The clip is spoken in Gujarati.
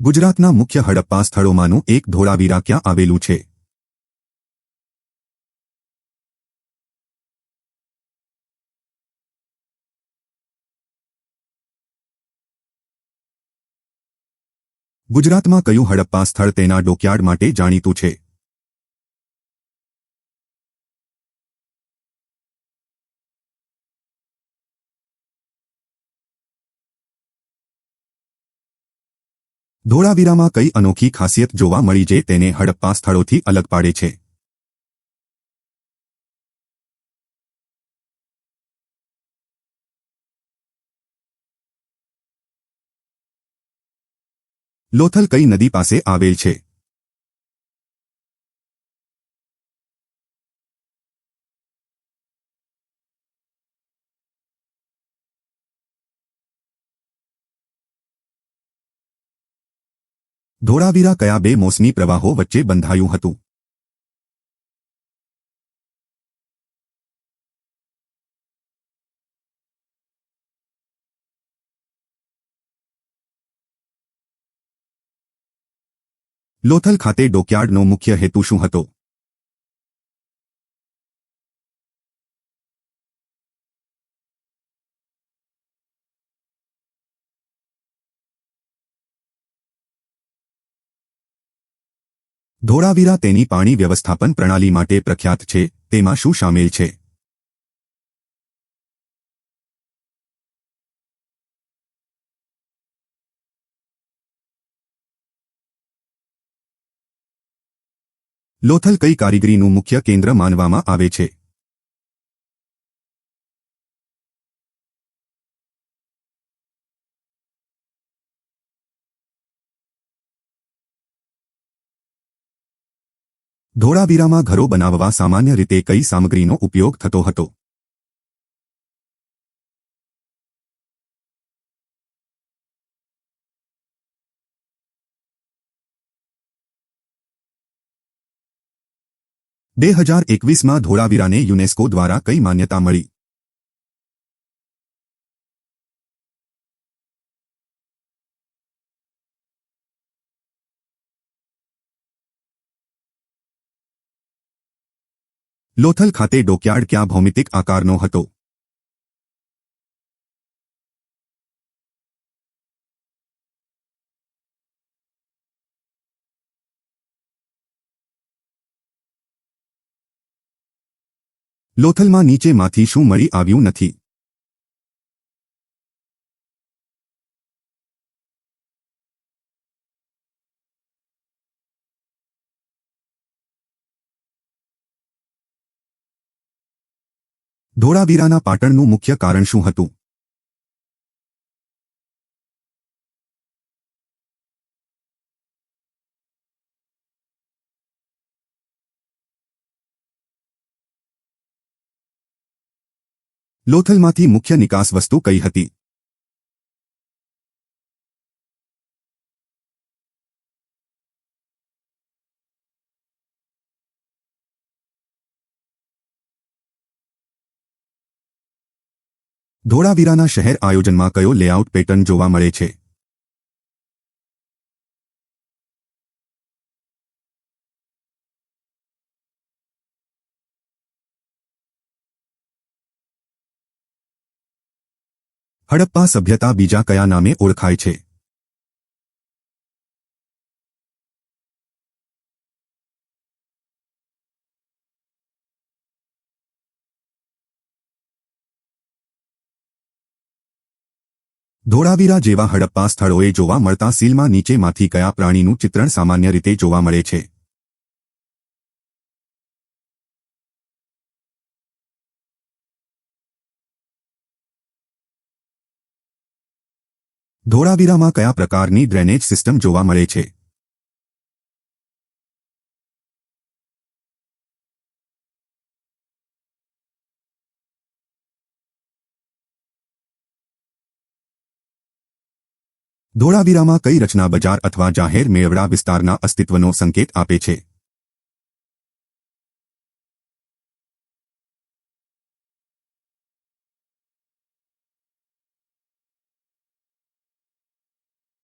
ગુજરાતના મુખ્ય હડપ્પા સ્થળોમાંનું એક ધોળાવીરા ક્યાં આવેલું છે? ગુજરાતમાં કયું હડપ્પા સ્થળ તેના ડોકયાર્ડ માટે જાણીતું છે? ધોળાવીરામાં કઈ અનોખી ખાસિયત જોવા મળી જે તેને હડપ્પા સ્થળોથી અલગ પાડે છે? લોથલ કઈ નદી પાસે આવેલ છે? ધોળાવીરા કયા બે મોસમી પ્રવાહો વચ્ચે બંધાયું હતું? લોથલ ખાતે ડોકયાર્ડનો મુખ્ય હેતુ શું હતો? ધોળાવીરા તેની પાણી વ્યવસ્થાપન પ્રણાલી માટે પ્રખ્યાત છે, તેમાં શું સામેલ છે? લોથલ કઈ કારીગરીનું મુખ્ય કેન્દ્ર માનવામાં આવે છે? ધોળાવીરામાં ઘરો બનાવવા સામાન્ય રીતે કઈ સામગ્રીનો ઉપયોગ થતો હતો? બે હજાર એકવીસમાં ધોળાવીરાને યુનેસ્કો દ્વારા કઈ માન્યતા મળી? લોથલ ખાતે ડોકયાર્ડ ક્યાં ભૌમિતિક આકારનો હતો? લોથલમાં નીચેમાંથી શું મળી આવ્યું નથી? ધોળાવીરાના પાટણનું મુખ્ય કારણ શું હતું? લોથલમાંથી મુખ્ય નિકાસ વસ્તુ કઈ હતી? ધોળાવીરાના શહેર આયોજનમાં કયો લેઆઉટ પેટર્ન જોવા મળે છે? હડપ્પા સભ્યતા બીજા કયા નામે ઓળખાય છે? ધોળાવીરા જેવા હડપ્પા સ્થળોએ જોવા મળતા સીલમાં નીચેમાંથી કયા પ્રાણીનું ચિત્રણ સામાન્ય રીતે જોવા મળે છે? ધોળાવીરામાં કયા પ્રકારની ડ્રેનેજ સિસ્ટમ જોવા મળે છે? ધોળાવીરામાં કઈ રચના બજાર અથવા જાહેર મેળવડા વિસ્તારના અસ્તિત્વનો સંકેત આપે છે?